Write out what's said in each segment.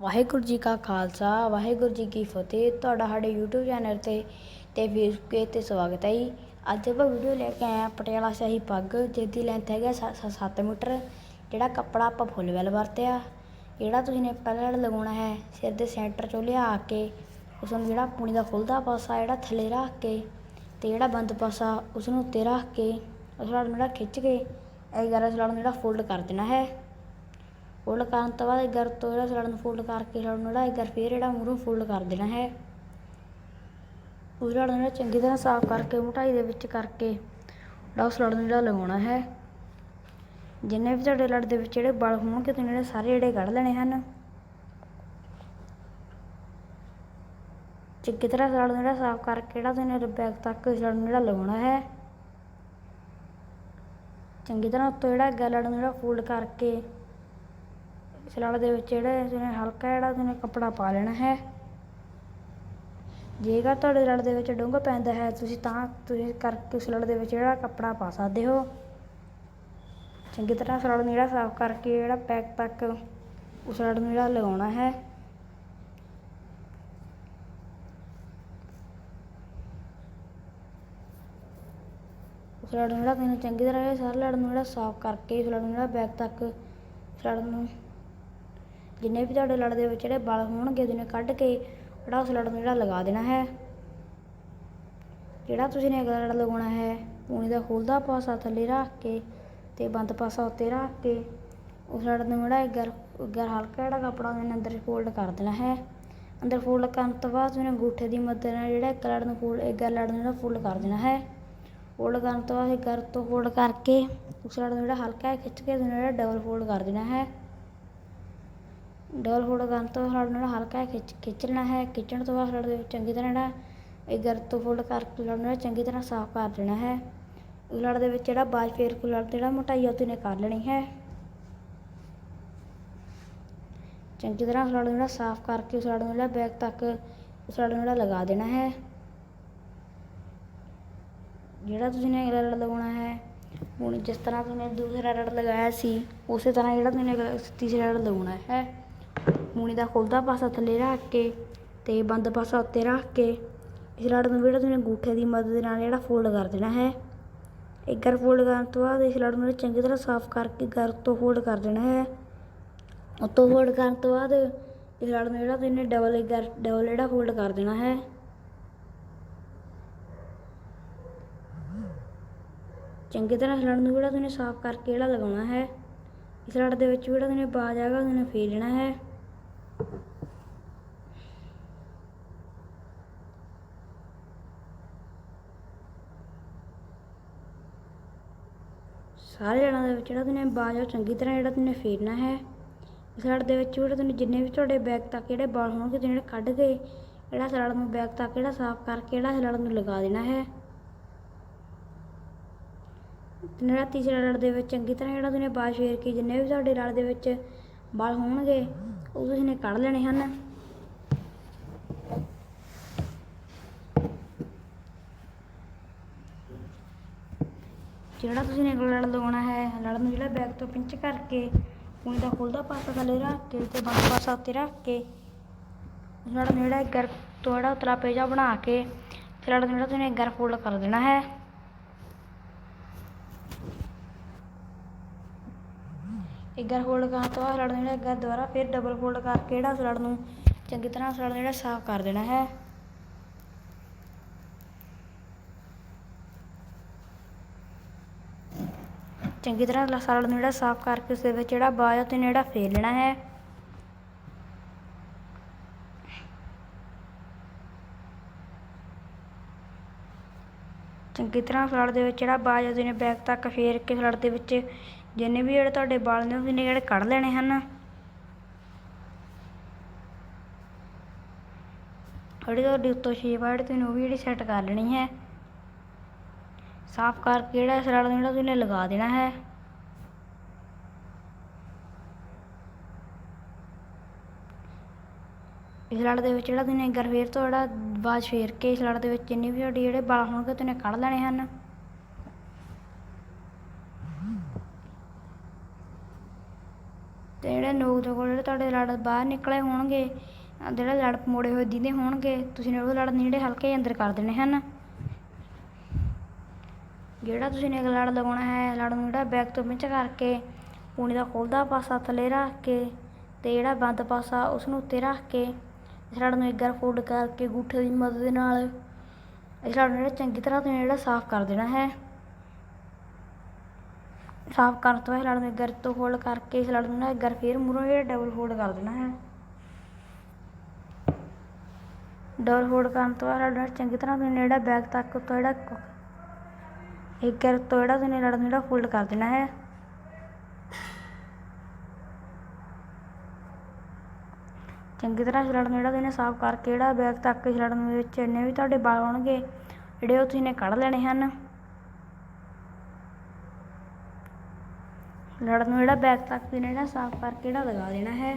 ਵਾਹਿਗੁਰੂ ਜੀ ਕਾ ਖਾਲਸਾ, ਵਾਹਿਗੁਰੂ ਜੀ ਕੀ ਫਤਿਹ। ਤੁਹਾਡਾ ਸਾਡੇ YouTube ਚੈਨਲ ਤੇ ਤੇ ਫੇਸਬੁੱਕ ਤੇ ਸਵਾਗਤ ਹੈ ਜੀ। ਅੱਜ ਆਪਾਂ ਵੀਡੀਓ ਲੈ ਕੇ ਆਏ ਹਾਂ ਪਟਿਆਲਾ ਸ਼ਾਹੀ ਪੱਗ ਜਿਸ ਦੀ ਲੈਂਥ ਹੈਗਾ 7 ਮੀਟਰ। ਜਿਹੜਾ ਕੱਪੜਾ ਆਪਾਂ ਫੁੱਲ ਵੈਲ ਵਰਤਿਆ, ਜਿਹੜਾ ਤੁਸੀਂ ਨੇ ਪਹਿਲਾਂ ਲਗਾਉਣਾ ਹੈ, ਸਿਰ ਦੇ ਸੈਂਟਰ ਚੋਂ ਲਿਆ ਕੇ ਉਸ ਨੂੰ ਜਿਹੜਾ ਪੂਣੀ ਦਾ ਖੁੱਲਦਾ ਪਾਸਾ, ਜਿਹੜਾ ਥੱਲੇ ਰੱਖ ਕੇ ਤੇ ਜਿਹੜਾ ਬੰਦ ਪਾਸਾ ਉਸ ਨੂੰ ਉੱਤੇ ਰੱਖ ਕੇ ਉਸ ਨਾਲ ਜਿਹੜਾ ਖਿੱਚ ਕੇ, ਇਹ ਗਾਰਾ ਸਲਾੜ ਜਿਹੜਾ ਫੋਲਡ ਕਰ ਦੇਣਾ ਹੈ। ਫੋਲਡ ਕਰਨ ਤੋਂ ਬਾਅਦ ਇੱਕ ਇਧਰ ਤੋਂ ਜਿਹੜਾ ਸਲੜ ਨੂੰ ਫੋਲਡ ਕਰਕੇ ਸਲੜ ਨੂੰ ਜਿਹੜਾ ਇਧਰ ਫੇਰ ਜਿਹੜਾ ਮੂਹਰੋਂ ਫੋਲਡ ਕਰ ਦੇਣਾ ਹੈ। ਉਸ ਸਲੜ ਨੂੰ ਜਿਹੜਾ ਚੰਗੀ ਤਰ੍ਹਾਂ ਸਾਫ਼ ਕਰਕੇ ਮੋਟਾਈ ਦੇ ਵਿੱਚ ਕਰਕੇ ਜਿਹੜਾ ਉਸ ਸਲੜ ਨੂੰ ਜਿਹੜਾ ਲਗਾਉਣਾ ਹੈ। ਜਿੰਨੇ ਵੀ ਤੁਹਾਡੇ ਲੜ ਦੇ ਵਿੱਚ ਜਿਹੜੇ ਬਲ ਹੋਣਗੇ, ਤੁਸੀਂ ਜਿਹੜੇ ਸਾਰੇ ਜਿਹੜੇ ਕੱਢ ਲੈਣੇ ਹਨ। ਚੰਗੀ ਤਰ੍ਹਾਂ ਸਲੜ ਨੂੰ ਜਿਹੜਾ ਸਾਫ਼ ਕਰਕੇ ਜਿਹੜਾ ਤੁਸੀਂ ਬੈਕ ਤੱਕ ਸਲੜ ਨੂੰ ਜਿਹੜਾ ਲਗਾਉਣਾ ਹੈ। ਚੰਗੀ ਤਰ੍ਹਾਂ ਉੱਤੋਂ ਜਿਹੜਾ ਅੱਗਾ ਨੂੰ ਜਿਹੜਾ ਫੋਲਡ ਕਰਕੇ ਸਲਾੜ ਦੇ ਵਿੱਚ ਜਿਹੜਾ ਤੁਸੀਂ ਹਲਕਾ ਜਿਹੜਾ ਤੁਸੀਂ ਕੱਪੜਾ ਪਾ ਲੈਣਾ ਹੈ। ਜੇਕਰ ਤੁਹਾਡੇ ਲੜ ਦੇ ਵਿੱਚ ਡੂੰਘਾ ਪੈਂਦਾ ਹੈ, ਤੁਸੀਂ ਤਾਂ ਤੁਸੀਂ ਕਰਕੇ ਉਸ ਲੜ ਦੇ ਵਿੱਚ ਜਿਹੜਾ ਕੱਪੜਾ ਪਾ ਸਕਦੇ ਹੋ। ਚੰਗੀ ਤਰ੍ਹਾਂ ਸਲੜ ਨੂੰ ਜਿਹੜਾ ਸਾਫ਼ ਕਰਕੇ ਜਿਹੜਾ ਪੈਕ ਤੱਕ ਉਸ ਲੜ ਨੂੰ ਜਿਹੜਾ ਲਗਾਉਣਾ ਹੈ। ਉਸ ਲੜ ਨੂੰ ਜਿਹੜਾ ਤੁਸੀਂ ਚੰਗੀ ਤਰ੍ਹਾਂ ਇਹ ਸਾਰੇ ਲੜ ਨੂੰ ਜਿਹੜਾ ਸਾਫ਼ ਕਰਕੇ ਉਸ ਲੜ ਨੂੰ ਜਿਹੜਾ ਬੈਕ ਤੱਕ ਲੜ ਨੂੰ ਜਿੰਨੇ ਵੀ ਤੁਹਾਡੇ ਲੜ ਦੇ ਵਿੱਚ ਜਿਹੜੇ ਬਲ ਹੋਣਗੇ ਉਹਨੇ ਕੱਢ ਕੇ ਜਿਹੜਾ ਉਸ ਲੜ ਨੂੰ ਜਿਹੜਾ ਲਗਾ ਦੇਣਾ ਹੈ। ਜਿਹੜਾ ਤੁਸੀਂ ਨੇ ਅਗਲਾ ਲੜ ਲਗਾਉਣਾ ਹੈ ਪੂਣੀ ਦਾ ਖੁੱਲਦਾ ਪਾਸਾ ਥੱਲੇ ਰੱਖ ਕੇ ਤੇ ਬੰਦ ਪਾਸਾ ਉੱਤੇ ਰੱਖ ਕੇ ਉਸ ਲੜ ਨੂੰ ਜਿਹੜਾ ਗਰ ਗਰ ਹਲਕਾ ਜਿਹੜਾ ਕੱਪੜਾ ਉਹਨੇ ਅੰਦਰ ਫੋਲਡ ਕਰ ਦੇਣਾ ਹੈ। ਅੰਦਰ ਫੋਲਡ ਕਰਨ ਤੋਂ ਬਾਅਦ ਉਹਨੇ ਅੰਗੂਠੇ ਦੀ ਮਦਦ ਨਾਲ ਜਿਹੜਾ ਇੱਕ ਲੜ ਨੂੰ ਫੋਲਡ ਇੱਕ ਲੜ ਨੂੰ ਜਿਹੜਾ ਫੋਲਡ ਕਰ ਦੇਣਾ ਹੈ। ਫੋਲਡ ਕਰਨ ਤੋਂ ਬਾਅਦ ਗਰ ਤੋਂ ਫੋਲਡ ਕਰਕੇ ਉਸ ਲੜ ਨੂੰ ਜਿਹੜਾ ਹਲਕਾ ਖਿੱਚ ਕੇ ਉਹਨੇ ਜਿਹੜਾ ਡਬਲ ਫੋਲਡ ਕਰ ਦੇਣਾ ਹੈ। ਡਬਲ ਫੋਲਡ ਕਰਨ ਤੋਂ ਬਾਅਦ ਨਾਲ ਹਲਕਾ ਖਿੱਚ ਖਿੱਚ ਲੈਣਾ ਹੈ, ਖਿੱਚਣ ਤੋਂ ਬਾਅਦ ਸਾਡੇ ਦੇ ਵਿੱਚ ਚੰਗੀ ਤਰ੍ਹਾਂ ਜਿਹੜਾ ਇਹ ਗਰਤ ਤੋਂ ਫੋਲਡ ਕਰਕੇ ਲੜ ਨੂੰ ਚੰਗੀ ਤਰ੍ਹਾਂ ਸਾਫ਼ ਕਰ ਦੇਣਾ ਹੈ। ਉਸ ਲੜ ਦੇ ਵਿੱਚ ਜਿਹੜਾ ਬਾਜ ਫੇਰ ਕੋ ਜਿਹੜਾ ਮੋਟਾਈ ਆ, ਉਹ ਨੇ ਕਰ ਲੈਣੀ ਹੈ। ਚੰਗੀ ਤਰ੍ਹਾਂ ਉਸ ਨੂੰ ਜਿਹੜਾ ਸਾਫ਼ ਕਰਕੇ ਉਸ ਲੜ ਨੂੰ ਜਿਹੜਾ ਬੈਕ ਤੱਕ ਉਸ ਲੜ ਨੂੰ ਜਿਹੜਾ ਲਗਾ ਦੇਣਾ ਹੈ। ਜਿਹੜਾ ਤੁਸੀਂ ਨੇ ਅਗਲਾ ਰੜ ਲਗਾਉਣਾ ਹੈ, ਹੁਣ ਜਿਸ ਤਰ੍ਹਾਂ ਤੁਸੀਂ ਦੂਸਰਾ ਲੜ ਲਗਾਇਆ ਸੀ, ਉਸੇ ਤਰ੍ਹਾਂ ਜਿਹੜਾ ਤੁਸੀਂ ਤੀਸਰਾ ਲੜ ਲਗਾਉਣਾ ਹੈ। ਮੂਣੀ ਦਾ ਖੁੱਲਦਾ ਪਾਸਾ ਥੱਲੇ ਰੱਖ ਕੇ ਤੇ ਬੰਦ ਪਾਸਾ ਉੱਤੇ ਰੱਖ ਕੇ ਇਸ ਲੜ ਨੂੰ ਜਿਹੜਾ ਤੁਸੀਂ ਅੰਗੂਠੇ ਦੀ ਮਦਦ ਨਾਲ ਜਿਹੜਾ ਫੋਲਡ ਕਰ ਦੇਣਾ ਹੈ। ਇੱਕ ਗਰ ਫੋਲਡ ਕਰਨ ਤੋਂ ਬਾਅਦ ਇਸ ਲੜ ਨੂੰ ਚੰਗੀ ਤਰ੍ਹਾਂ ਸਾਫ਼ ਕਰਕੇ ਗਰ ਤੋਂ ਫੋਲਡ ਕਰ ਦੇਣਾ ਹੈ। ਉੱਤੋਂ ਫੋਲਡ ਕਰਨ ਤੋਂ ਬਾਅਦ ਇਸ ਲੜ ਨੂੰ ਜਿਹੜਾ ਤੁਸੀਂ ਡਬਲ ਗਰ ਡਬਲ ਜਿਹੜਾ ਫੋਲਡ ਕਰ ਦੇਣਾ ਹੈ। ਚੰਗੀ ਤਰ੍ਹਾਂ ਇਸ ਲੜ ਨੂੰ ਜਿਹੜਾ ਤੁਸੀਂ ਸਾਫ਼ ਕਰਕੇ ਜਿਹੜਾ ਲਗਾਉਣਾ ਹੈ। ਇਸ ਲੜ ਦੇ ਵਿੱਚ ਜਿਹੜਾ ਤੁਸੀਂ ਬਾਜ ਆਗਾ ਤੁਸੀਂ ਫੇਰ ਲੈਣਾ ਹੈ। ਸਾਰੇ ਲੜਾਂ ਦੇ ਵਿੱਚ ਜਿਹੜਾ ਤੁਸੀਂ ਬਾਜ ਚੰਗੀ ਤਰ੍ਹਾਂ ਜਿਹੜਾ ਤੁਸੀਂ ਫੇਰਨਾ ਹੈ। ਇਸ ਦੇ ਵਿੱਚ ਜਿਹੜਾ ਤੁਸੀਂ ਜਿੰਨੇ ਵੀ ਤੁਹਾਡੇ ਬੈਕ ਤੱਕ ਜਿਹੜੇ ਬਾਲ ਹੋਣਗੇ ਜਿਹੜੇ ਕੱਢ ਕੇ ਜਿਹੜਾ ਸਲੜ ਨੂੰ ਬੈਗ ਤੱਕ ਜਿਹੜਾ ਸਾਫ਼ ਕਰਕੇ ਜਿਹੜਾ ਸਲੜ ਨੂੰ ਲਗਾ ਦੇਣਾ ਹੈ। ਜਿਹੜਾ ਤੀਸਰੇ ਲੜ ਦੇ ਵਿੱਚ ਚੰਗੀ ਤਰ੍ਹਾਂ ਜਿਹੜਾ ਤੁਸੀਂ ਬਾਜ ਫੇਰ ਕੇ ਜਿੰਨੇ ਵੀ ਤੁਹਾਡੇ ਲੜ ਦੇ ਵਿੱਚ ਵਾਲ ਹੋਣਗੇ ਉਹ ਤੁਸੀਂ ਨੇ ਕੱਢ ਲੈਣੇ ਹਨ। ਜਿਹੜਾ ਤੁਸੀਂ ਨੇ ਲੜ ਲਗਾਉਣਾ ਹੈ ਲੜ ਨੂੰ ਜਿਹੜਾ ਬੈਕ ਤੋਂ ਪਿੰਚ ਕਰਕੇ ਪੂਣੀ ਦਾ ਖੁੱਲਦਾ ਪਾਸਾ ਥੱਲੇ ਰੱਖ ਕੇ, ਤੇ ਬੰਦ ਪਾਸਾ ਉੱਤੇ ਰੱਖ ਕੇ ਲੜ ਨੂੰ ਜਿਹੜਾ ਗਰ ਤੋਂ ਜਿਹੜਾ ਉਤਲਾ ਪੇਜਾ ਬਣਾ ਕੇ, ਫਿਰ ਲੜ ਨੂੰ ਜਿਹੜਾ ਤੁਸੀਂ ਗਰ ਫੋਲਡ ਕਰ ਦੇਣਾ ਹੈ। ਇੱਕ ਗਰ ਫੋਲਡ ਕਰਨ ਤੋਂ ਬਾਅਦ ਸਲੜ ਨੂੰ ਜਿਹੜਾ ਅੱਗਾ ਦੁਬਾਰਾ ਫਿਰ ਡਬਲ ਫੋਲਡ ਕਰਕੇ ਜਿਹੜਾ ਸਲੜ ਨੂੰ ਚੰਗੀ ਤਰ੍ਹਾਂ ਸਲੜ ਜਿਹੜਾ ਸਾਫ਼ ਕਰ ਦੇਣਾ ਹੈ। ਚੰਗੀ ਤਰ੍ਹਾਂ ਸਲੜ ਨੂੰ ਜਿਹੜਾ ਸਾਫ਼ ਕਰਕੇ ਉਸ ਦੇ ਵਿੱਚ ਜਿਹੜਾ ਬਾਜ ਤੇ ਜਿਹੜਾ ਫੇਰ ਲੈਣਾ ਹੈ। ਚੰਗੀ ਤਰ੍ਹਾਂ ਸਲੜ ਦੇ ਵਿੱਚ ਜਿਹੜਾ ਬਾਜ ਉਹਦੇ ਨੇ ਬੈਕ ਤੱਕ ਫੇਰ ਕੇ ਸਲੜ ਦੇ ਵਿੱਚ ਜਿੰਨੇ ਵੀ ਜਿਹੜੇ ਤੁਹਾਡੇ ਵਾਲ ਨੇ ਉਹਨੇ ਜਿਹੜੇ ਕੱਢ ਲੈਣੇ ਹਨ। ਜਿਹੜੀ ਤੁਹਾਡੀ ਉੱਤੋਂ ਸ਼ੇਪ ਆ, ਜਿਹੜੀ ਤੁਸੀਂ ਉਹ ਵੀ ਜਿਹੜੀ ਸੈੱਟ ਕਰ ਲੈਣੀ ਹੈ। ਸਾਫ਼ ਕਰਕੇ ਜਿਹੜਾ ਸਲੜ ਜਿਹੜਾ ਤੁਸੀਂ ਲਗਾ ਦੇਣਾ ਹੈ। ਇਸ ਲੜ ਦੇ ਵਿੱਚ ਜਿਹੜਾ ਤੁਸੀਂ ਗਰ ਫੇਰ ਤੋਂ ਜਿਹੜਾ ਬਾਜ ਫੇਰ ਕੇ ਇਸ ਲੜ ਦੇ ਵਿੱਚ ਜਿੰਨੇ ਵੀ ਤੁਹਾਡੇ ਜਿਹੜੇ ਵਾਲ ਹੋਣਗੇ ਤੁਸੀਂ ਕੱਢ ਲੈਣੇ ਹਨ। ਤੇ ਜਿਹੜੇ ਨੋਕ ਦੇ ਜਿਹੜੇ ਤੁਹਾਡੇ ਲੜ ਬਾਹਰ ਨਿਕਲੇ ਹੋਣਗੇ, ਅਹ ਜਿਹੜੇ ਲੜ ਮੋੜੇ ਹੋਏ ਦਿੰਦੇ ਹੋਣਗੇ, ਤੁਸੀਂ ਨੇ ਉਹ ਲੜ ਨੇ ਜਿਹੜੇ ਹਲਕੇ ਜਿਹੇ ਅੰਦਰ ਕਰ ਦੇਣੇ ਹਨ। ਜਿਹੜਾ ਤੁਸੀਂ ਨੇ ਲੜ ਲਗਾਉਣਾ ਹੈ, ਲੜ ਨੂੰ ਜਿਹੜਾ ਬੈਕ ਤੋਂ ਵਿੱਚ ਕਰਕੇ ਪੂਣੀ ਦਾ ਖੋਲਦਾ ਪਾਸਾ ਥੱਲੇ ਰੱਖ ਕੇ ਤੇ ਜਿਹੜਾ ਬੰਦ ਪਾਸਾ ਉਸ ਨੂੰ ਉੱਤੇ ਰੱਖ ਕੇ ਇਸ ਲੜ ਨੂੰ ਇੱਕ ਵਾਰ ਫੋਲਡ ਕਰਕੇ ਗੂਠੇ ਦੀ ਮਦਦ ਦੇ ਨਾਲ ਇਸ ਲੜ ਨੂੰ ਜਿਹੜਾ ਚੰਗੀ ਤਰ੍ਹਾਂ ਤੁਸੀਂ ਜਿਹੜਾ ਸਾਫ਼ ਕਰ ਦੇਣਾ ਹੈ। ਸਾਫ਼ ਕਰਨ ਤੋਂ ਬਾਅਦ ਲੜ ਨੂੰ ਇੱਕ ਤੋਂ ਫੋਲਡ ਕਰਕੇ ਇਸ ਲੜ ਨੂੰ ਨਾ ਇੱਕ ਵਾਰ ਫੇਰ ਮੂਹਰੋਂ ਜਿਹੜਾ ਡਬਲ ਹੋਲਡ ਕਰ ਦੇਣਾ ਹੈ। ਡਬਲ ਫੋਲਡ ਕਰਨ ਤੋਂ ਬਾਅਦ ਲੜ ਚੰਗੀ ਤਰ੍ਹਾਂ ਤੁਸੀਂ ਜਿਹੜਾ ਬੈਕ ਤੱਕ ਤੋਂ ਜਿਹੜਾ ਇੱਕ ਵਾਰ ਤੋਂ ਜਿਹੜਾ ਤੁਸੀਂ ਲੜ ਨੂੰ ਜਿਹੜਾ ਫੋਲਡ ਕਰ ਦੇਣਾ ਹੈ। ਚੰਗੀ ਤਰ੍ਹਾਂ ਇਸ ਜਿਹੜਾ ਤੁਸੀਂ ਸਾਫ਼ ਕਰਕੇ ਜਿਹੜਾ ਬੈਗ ਤੱਕ ਇਸ ਲੜ ਵਿੱਚ ਇੰਨੇ ਵੀ ਤੁਹਾਡੇ ਵਾਲ ਹੋਣਗੇ ਜਿਹੜੇ ਉਹ ਤੁਸੀਂ ਨੇ ਕੱਢ ਲੈਣੇ ਹਨ। ਲੜ ਨੂੰ ਜਿਹੜਾ ਬੈਕ ਤੱਕ ਤੁਸੀਂ ਜਿਹੜਾ ਸਾਫ਼ ਕਰਕੇ ਜਿਹੜਾ ਲਗਾ ਦੇਣਾ ਹੈ।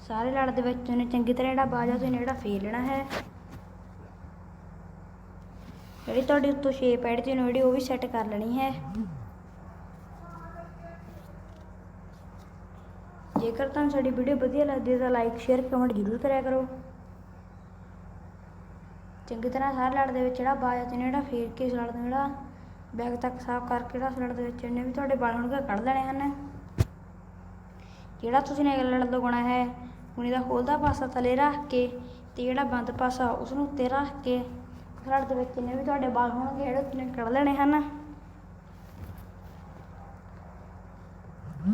ਸਾਰੇ ਲੜ ਦੇ ਵਿੱਚ ਉਹਨੇ ਚੰਗੀ ਤਰ੍ਹਾਂ ਜਿਹੜਾ ਬਾਜਾ ਤੁਸੀਂ ਜਿਹੜਾ ਫੇਰ ਲੈਣਾ ਹੈ। ਜਿਹੜੀ ਤੁਹਾਡੀ ਉੱਤੋਂ ਸ਼ੇਪ ਐਡ ਤੇ ਜਿਹੜੀ ਉਹ ਵੀ ਸੈੱਟ ਕਰ ਲੈਣੀ ਹੈ। ਜੇਕਰ ਤੁਹਾਨੂੰ ਸਾਡੀ ਵੀਡੀਓ ਵਧੀਆ ਲੱਗਦੀ ਹੈ ਤਾਂ ਲਾਈਕ ਸ਼ੇਅਰ ਕਮੈਂਟ ਜ਼ਰੂਰ ਕਰਿਆ ਕਰੋ। ਚੰਗੀ ਤਰ੍ਹਾਂ ਸਾਰੇ ਲੜ ਦੇ ਵਿੱਚ ਜਿਹੜਾ ਬਾਜਾ ਤੇ ਜਿਹੜਾ ਫੇਰ ਕੇ ਸਲੜ ਨੂੰ ਜਿਹੜਾ ਬੈਗ ਤੱਕ ਸਾਫ਼ ਕਰਕੇ ਜਿਹੜਾ ਸਲੜ ਦੇ ਵਿੱਚ, ਇਹਨੇ ਵੀ ਤੁਹਾਡੇ ਵਾਲ ਹੋਣਗੇ ਕੱਢ ਲੈਣੇ ਹਨ। ਜਿਹੜਾ ਤੁਸੀਂ ਨੇ ਲੜ ਲਗਾਉਣਾ ਹੈ ਪੂਣੀ ਦਾ ਖੋਲਦਾ ਪਾਸਾ ਥੱਲੇ ਰੱਖ ਕੇ ਤੇ ਜਿਹੜਾ ਬੰਦ ਪਾਸਾ ਉਸ ਨੂੰ ਉੱਤੇ ਰੱਖ ਕੇ ਸਲੜ ਦੇ ਵਿੱਚ ਇਹਨੇ ਵੀ ਤੁਹਾਡੇ ਵਾਲ ਹੋਣਗੇ ਜਿਹੜੇ ਤੁਸੀਂ ਕੱਢ ਲੈਣੇ ਹਨ।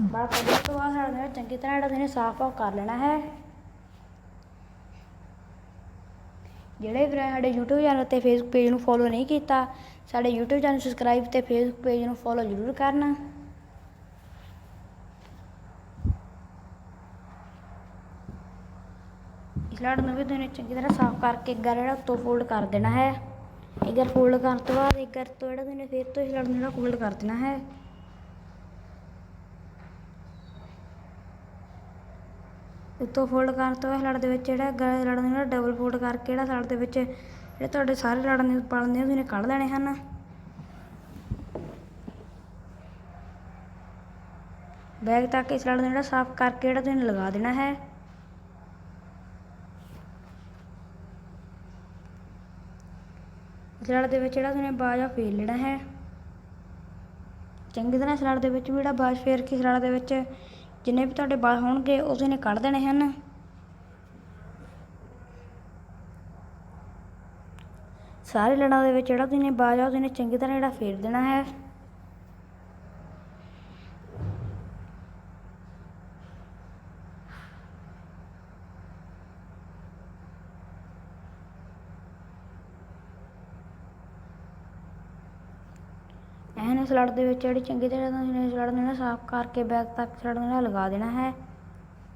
ਬਾਅਦ ਕੱਢਣ ਤੋਂ ਬਾਅਦ ਸਾਡੇ ਨਾਲ ਚੰਗੀ ਤਰ੍ਹਾਂ ਜਿਹੜਾ ਤੁਸੀਂ ਸਾਫ਼ ਕਰ ਲੈਣਾ ਹੈ। ਜਿਹੜੇ ਵੀਰ ਸਾਡੇ YouTube ਚੈਨਲ ਤੇ Facebook ਪੇਜ ਨੂੰ ਫੋਲੋ ਨਹੀਂ ਕੀਤਾ, ਸਾਡੇ YouTube ਚੈਨਲ ਸਬਸਕ੍ਰਾਈਬ ਤੇ Facebook ਪੇਜ ਨੂੰ ਫੋਲੋ ਜ਼ਰੂਰ ਕਰਨਾ। ਇਸ ਲੜ ਨੂੰ ਵੀ ਤੁਸੀਂ ਚੰਗੀ ਤਰ੍ਹਾਂ ਸਾਫ਼ ਕਰਕੇ ਇੱਕ ਵਾਰ ਜਿਹੜਾ ਉੱਤੋਂ ਫੋਲਡ ਕਰ ਦੇਣਾ ਹੈ। ਇੱਕ ਵਾਰ ਫੋਲਡ ਕਰਨ ਤੋਂ ਬਾਅਦ ਇੱਕ ਵਾਰ ਤੋਂ ਜਿਹੜਾ ਤੁਸੀਂ ਫਿਰ ਤੋਂ ਇਸ ਲੜ ਨੂੰ ਜਿਹੜਾ ਫੋਲਡ ਕਰ ਦੇਣਾ ਹੈ। ਉੱਤੋਂ ਫੋਲਡ ਕਰਨ ਤੋਂ ਬਾਅਦ ਲੜ ਦੇ ਵਿੱਚ ਜਿਹੜਾ ਗਲੇ ਲੜ ਨੂੰ ਜਿਹੜਾ ਡਬਲ ਫੋਲਡ ਕਰਕੇ ਜਿਹੜਾ ਲੜ ਦੇ ਵਿੱਚ ਜਿਹੜੇ ਤੁਹਾਡੇ ਸਾਰੇ ਲੜ ਨੇ ਪਲ ਨੇ ਤੁਸੀਂ ਕੱਢ ਲੈਣੇ ਹਨ। ਬੈਗ ਤੱਕ ਇਸ ਲੜ ਨੂੰ ਜਿਹੜਾ ਸਾਫ਼ ਕਰਕੇ ਜਿਹੜਾ ਤੁਸੀਂ ਲਗਾ ਦੇਣਾ ਹੈ। ਇਸ ਦੇ ਵਿੱਚ ਜਿਹੜਾ ਤੁਸੀਂ ਬਾਜਾ ਫੇਰ ਲੈਣਾ ਹੈ। ਚੰਗੀ ਤਰ੍ਹਾਂ ਇਸ ਦੇ ਵਿੱਚ ਵੀ ਜਿਹੜਾ ਬਾਜ ਫੇਰ ਕੇ ਇਸ ਦੇ ਵਿੱਚ ਜਿੰਨੇ ਵੀ ਤੁਹਾਡੇ ਵਾਲ ਹੋਣਗੇ, ਉਹ ਨੇ ਕੱਢ ਦੇਣੇ ਹਨ। ਸਾਰੇ ਲੜਾਂ ਦੇ ਵਿੱਚ ਜਿਹੜਾ ਤੁਸੀਂ ਬਾਲ ਬਾਜ ਆ, ਉਹ ਚੰਗੀ ਤਰ੍ਹਾਂ ਜਿਹੜਾ ਫੇਰ ਦੇਣਾ ਹੈ। ਐਨ ਇਸ ਦੇ ਵਿੱਚ ਜਿਹੜੀ ਚੰਗੀ ਤਰ੍ਹਾਂ ਤੁਸੀਂ ਨੇ ਇਸ ਸਾਫ਼ ਕਰਕੇ ਬੈਗ ਤੱਕ ਸਲੜ ਲੜ ਲਗਾ ਦੇਣਾ ਹੈ।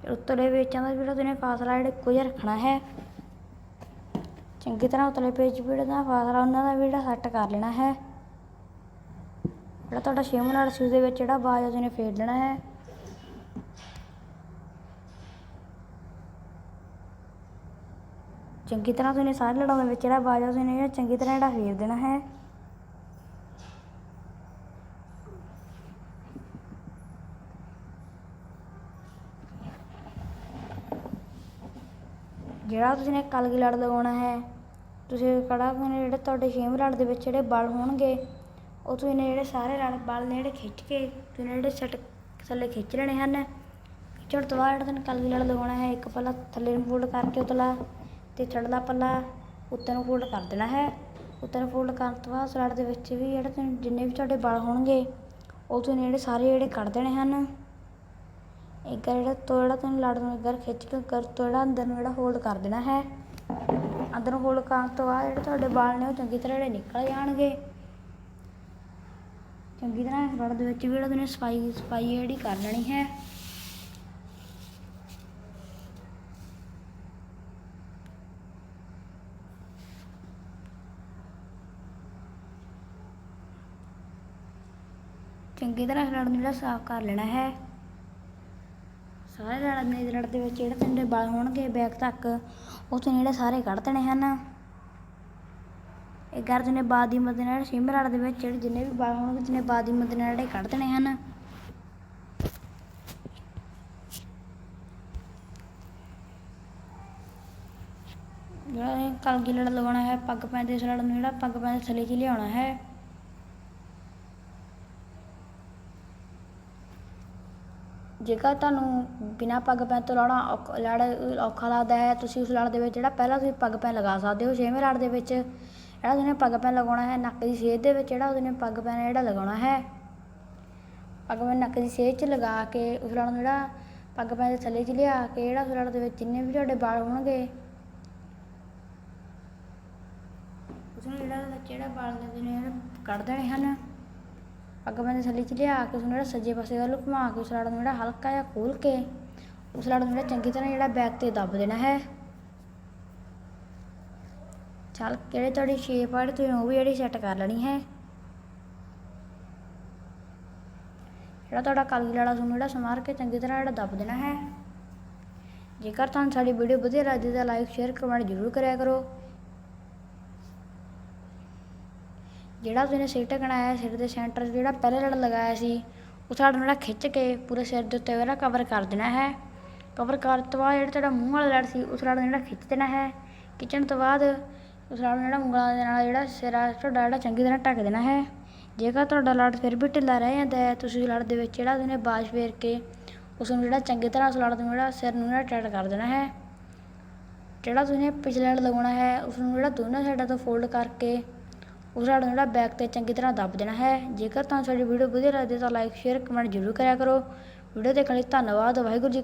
ਫਿਰ ਉੱਤਲੇ ਪੇਚਾਂ ਦਾ ਜਿਹੜਾ ਤੁਸੀਂ ਫਾਸਲਾ ਜਿਹੜਾ ਇੱਕੋ ਜਿਹਾ ਰੱਖਣਾ ਹੈ। ਚੰਗੀ ਤਰ੍ਹਾਂ ਉਤਲੇ ਪੇਚ ਵੀ ਜਿਹੜਾ ਫਾਸਲਾ, ਉਹਨਾਂ ਦਾ ਵੀ ਜਿਹੜਾ ਸੈੱਟ ਕਰ ਲੈਣਾ ਹੈ। ਜਿਹੜਾ ਤੁਹਾਡਾ ਛੇਵਾਂ ਲੜ ਸੀ, ਉਹਦੇ ਵਿੱਚ ਜਿਹੜਾ ਬਾਜ ਆ ਫੇਰ ਲੈਣਾ ਹੈ। ਚੰਗੀ ਤਰ੍ਹਾਂ ਤੁਸੀਂ ਸਾਰੇ ਲੜਾਂ ਵਿੱਚ ਜਿਹੜਾ ਬਾਜ ਆ, ਤੁਸੀਂ ਚੰਗੀ ਤਰ੍ਹਾਂ ਜਿਹੜਾ ਫੇਰ ਦੇਣਾ ਹੈ। ਜਿਹੜਾ ਤੁਸੀਂ ਨੇ ਕਲਗੀ ਲੜ ਲਗਾਉਣਾ ਹੈ, ਤੁਸੀਂ ਕੜਾ ਨੇ ਜਿਹੜੇ ਤੁਹਾਡੇ ਛੇਮ ਲੜ ਦੇ ਵਿੱਚ ਜਿਹੜੇ ਬਲ ਹੋਣਗੇ, ਉਹ ਤੁਸੀਂ ਨੇ ਜਿਹੜੇ ਸਾਰੇ ਲੜ ਬਲ ਨੇ ਜਿਹੜੇ ਖਿੱਚ ਕੇ ਤੁਸੀਂ ਨੇ ਜਿਹੜੇ ਸੈੱਟ ਥੱਲੇ ਖਿੱਚ ਲੈਣੇ ਹਨ। ਖਿੱਚਣ ਤੋਂ ਬਾਅਦ ਜਿਹੜਾ ਤੁਸੀਂ ਕਲਗੀ ਲੜ ਲਗਾਉਣਾ ਹੈ, ਇੱਕ ਪੱਲਾ ਥੱਲੇ ਨੂੰ ਫੋਲਡ ਕਰਕੇ ਉਤਲਾ ਤੇ ਚੜ੍ਹਦਾ ਪੱਲਾ ਉੱਤੇ ਨੂੰ ਫੋਲਡ ਕਰ ਦੇਣਾ ਹੈ। ਉੱਤੇ ਨੂੰ ਫੋਲਡ ਕਰਨ ਤੋਂ ਬਾਅਦ ਲੜ ਦੇ ਵਿੱਚ ਵੀ ਜਿਹੜੇ ਤੁਸੀਂ ਜਿੰਨੇ ਵੀ ਤੁਹਾਡੇ ਬਲ ਹੋਣਗੇ, ਉਹ ਤੁਸੀਂ ਨੇ ਜਿਹੜੇ ਸਾਰੇ ਜਿਹੜੇ ਕੱਢ ਦੇਣੇ ਹਨ। ਇੱਕ ਜਿਹੜਾ ਤੋਂ ਜਿਹੜਾ ਤੁਹਾਨੂੰ ਲੜ ਨੂੰ ਇੱਧਰ ਖਿੱਚ ਕੇ ਕਰ ਤੋੜਾ, ਅੰਦਰ ਨੂੰ ਜਿਹੜਾ ਹੋਲਡ ਕਰ ਦੇਣਾ ਹੈ। ਅੰਦਰ ਨੂੰ ਹੋਲਡ ਕਰਨ ਤੋਂ ਬਾਅਦ ਜਿਹੜੇ ਤੁਹਾਡੇ ਵਾਲ ਨੇ ਉਹ ਚੰਗੀ ਤਰ੍ਹਾਂ ਜਿਹੜੇ ਨਿਕਲ ਜਾਣਗੇ। ਚੰਗੀ ਤਰ੍ਹਾਂ ਇਸ ਲੜ ਦੇ ਵਿੱਚ ਵੀ ਜਿਹੜਾ ਤੁਸੀਂ ਸਫ਼ਾਈ ਸਫ਼ਾਈ ਜਿਹੜੀ ਕਰ ਲੈਣੀ ਹੈ। ਚੰਗੀ ਤਰ੍ਹਾਂ ਇਸ ਨੂੰ ਜਿਹੜਾ ਸਾਫ਼ ਕਰ ਲੈਣਾ ਹੈ। ਸਾਰੇ ਲੜ ਨੇ ਲੜ ਦੇ ਵਿੱਚ ਜਿਹੜੇ ਤੁਹਾਡੇ ਵਾਲ ਹੋਣਗੇ, ਬੈਕ ਤੱਕ ਉਹ ਤੁਸੀਂ ਜਿਹੜੇ ਸਾਰੇ ਕੱਢ ਦੇਣੇ ਹਨ। ਇਹ ਗਰਜ ਨੇ ਬਾਦ ਦੀ ਮਦਦ ਨਾਲ ਛੇਵੇਂ ਰਾੜ ਦੇ ਵਿੱਚ ਜਿਹੜੇ ਜਿੰਨੇ ਵੀ ਵਾਲ ਹੋਣਗੇ, ਜਿੰਨੇ ਬਾਦ ਦੀ ਮਦਦ ਨਾਲ ਜਿਹੜੇ ਕੱਢ ਦੇਣੇ ਹਨ। ਜਿਹੜਾ ਕਲਗੀ ਲੜ ਲਗਾਉਣਾ ਹੈ, ਪੱਗ ਪੈਂਦੇ ਇਸ ਲੜ ਨੂੰ, ਜਿਹੜਾ ਪੱਗ ਪੈਂਦੇ ਥੱਲੇ 'ਚ ਲਿਆਉਣਾ ਹੈ। ਜੇਕਰ ਤੁਹਾਨੂੰ ਬਿਨਾਂ ਪੱਗ ਪੈਣ ਤੋਂ ਲਾਉਣਾ ਔਖ- ਲੜ, ਔਖਾ ਲੱਗਦਾ ਹੈ, ਤੁਸੀਂ ਉਸ ਲੜ ਦੇ ਵਿੱਚ ਜਿਹੜਾ ਪਹਿਲਾਂ ਤੁਸੀਂ ਪੱਗ ਪੈਣ ਲਗਾ ਸਕਦੇ ਹੋ, ਛੇਵੇਂ ਲੜ ਦੇ ਵਿੱਚ ਜਿਹੜਾ ਤੁਸੀਂ ਪੱਗ ਪੈਣ ਲਗਾਉਣਾ ਹੈ, ਨੱਕ ਦੀ ਸੇਧ ਦੇ ਵਿੱਚ ਜਿਹੜਾ ਉਹਨੇ ਪੱਗ ਪੈਨ ਜਿਹੜਾ ਲਗਾਉਣਾ ਹੈ, ਪੱਗ ਪੈਨ ਨੱਕ ਦੀ ਸੇਧ 'ਚ ਲਗਾ ਕੇ ਉਸ ਲੜ ਨੂੰ ਜਿਹੜਾ ਪੱਗ ਪੈਣ ਦੇ ਥੱਲੇ 'ਚ ਲਿਆ ਕੇ ਜਿਹੜਾ ਉਸ ਲੜ ਦੇ ਵਿੱਚ ਜਿੰਨੇ ਵੀ ਤੁਹਾਡੇ ਵਾਲ ਹੋਣਗੇ ਉਸਨੂੰ ਜਿਹੜਾ ਜਿਹੜਾ ਵਾਲ ਨੇ ਕੱਢ ਦੇਣੇ ਹਨ। ਪੱਗ ਬੰਨ੍ਹ ਥੱਲੇ ਚ ਲਿਆ ਕੇ ਉਸਨੂੰ ਜਿਹੜਾ ਸੱਜੇ ਪਾਸੇ ਵੱਲ ਘੁਮਾ ਕੇ ਉਸ ਲੜ ਨੂੰ ਜਿਹੜਾ ਹਲਕਾ ਜਿਹਾ ਖੋਲ ਕੇ ਉਸ ਲੜ ਨੂੰ ਜਿਹੜਾ ਚੰਗੀ ਤਰ੍ਹਾਂ ਜਿਹੜਾ ਬੈਕ ਤੇ ਦੱਬ ਦੇਣਾ ਹੈ ਚੱਲ ਕਿਹੜੇ ਤੁਹਾਡੀ ਸ਼ੇਪ ਆ ਤੁਸੀਂ ਉਹ ਵੀ ਜਿਹੜੀ ਸੈੱਟ ਕਰ ਲੈਣੀ ਹੈ ਜਿਹੜਾ ਤੁਹਾਡਾ ਕਲਗੀ ਲੜਾ ਤੁਹਾਨੂੰ ਜਿਹੜਾ ਸਮਾਰ ਕੇ ਚੰਗੀ ਤਰ੍ਹਾਂ ਜਿਹੜਾ ਦੱਬ ਦੇਣਾ ਹੈ ਜੇਕਰ ਤੁਹਾਨੂੰ ਸਾਡੀ ਵੀਡੀਓ ਵਧੀਆ ਲੱਗਦੀ ਤਾਂ ਲਾਈਕ ਸ਼ੇਅਰ ਕਮੈਂਟ ਜ਼ਰੂਰ ਕਰਿਆ ਕਰੋ ਜਿਹੜਾ ਤੁਸੀਂ ਸਿਰ ਢਕਣਾ ਹੈ, ਸਿਰ ਦੇ ਸੈਂਟਰ 'ਚ ਜਿਹੜਾ ਪਹਿਲੇ ਲੜ ਲਗਾਇਆ ਸੀ, ਉਹ ਸਾਡਾ ਜਿਹੜਾ ਖਿੱਚ ਕੇ ਪੂਰੇ ਸਿਰ ਦੇ ਉੱਤੇ ਉਹਦਾ ਕਵਰ ਕਰ ਦੇਣਾ ਹੈ। ਕਵਰ ਕਰਨ ਤੋਂ ਬਾਅਦ ਜਿਹੜਾ ਤੁਹਾਡਾ ਮੂੰਹ ਵਾਲਾ ਲੜ ਸੀ ਉਸ ਲੜ ਨੂੰ ਜਿਹੜਾ ਖਿੱਚ ਦੇਣਾ ਹੈ। ਖਿੱਚਣ ਤੋਂ ਬਾਅਦ ਉਸ ਲੜ ਨੂੰ ਜਿਹੜਾ ਉਂਗਲਾਂ ਦੇ ਨਾਲ ਜਿਹੜਾ ਸਿਰ ਆ, ਤੁਹਾਡਾ ਜਿਹੜਾ ਚੰਗੀ ਤਰ੍ਹਾਂ ਢੱਕ ਦੇਣਾ ਹੈ। ਜੇਕਰ ਤੁਹਾਡਾ ਲੜ ਫਿਰ ਵੀ ਢਿੱਲਾ ਰਹਿ ਜਾਂਦਾ ਹੈ, ਤੁਸੀਂ ਲੜ ਦੇ ਵਿੱਚ ਜਿਹੜਾ ਉਹਨੇ ਬਾਜ ਫੇਰ ਕੇ ਉਸ ਨੂੰ ਜਿਹੜਾ ਚੰਗੀ ਤਰ੍ਹਾਂ ਉਸ ਲੜ ਨੂੰ ਜਿਹੜਾ ਸਿਰ ਨੂੰ ਜਿਹੜਾ ਟਾਈਟ ਕਰ ਦੇਣਾ ਹੈ। ਜਿਹੜਾ ਤੁਸੀਂ ਪਿਛਲੇ ਲੜ ਲਗਾਉਣਾ ਹੈ, ਉਸ ਨੂੰ ਜਿਹੜਾ ਦੋਨਾਂ ਸਾਈਡਾਂ ਤੋਂ ਫੋਲਡ ਕਰਕੇ ਉਸ ਲੜ ਨੂੰ ਜਿਹੜਾ ਬੈਕ ਤੇ ਚੰਗੀ ਤਰ੍ਹਾਂ ਦੱਬ ਦੇਣਾ ਹੈ। ਜੇਕਰ ਤੁਹਾਨੂੰ ਸਾਡੀ ਵੀਡੀਓ ਵਧੀਆ ਲੱਗਦੀ ਤਾਂ ਲਾਈਕ ਸ਼ੇਅਰ ਕਮੈਂਟ ਜ਼ਰੂਰ ਕਰਿਆ ਕਰੋ। ਵੀਡੀਓ ਦੇਖਣ ਲਈ ਧੰਨਵਾਦ। ਵਾਹਿਗੁਰੂ ਜੀ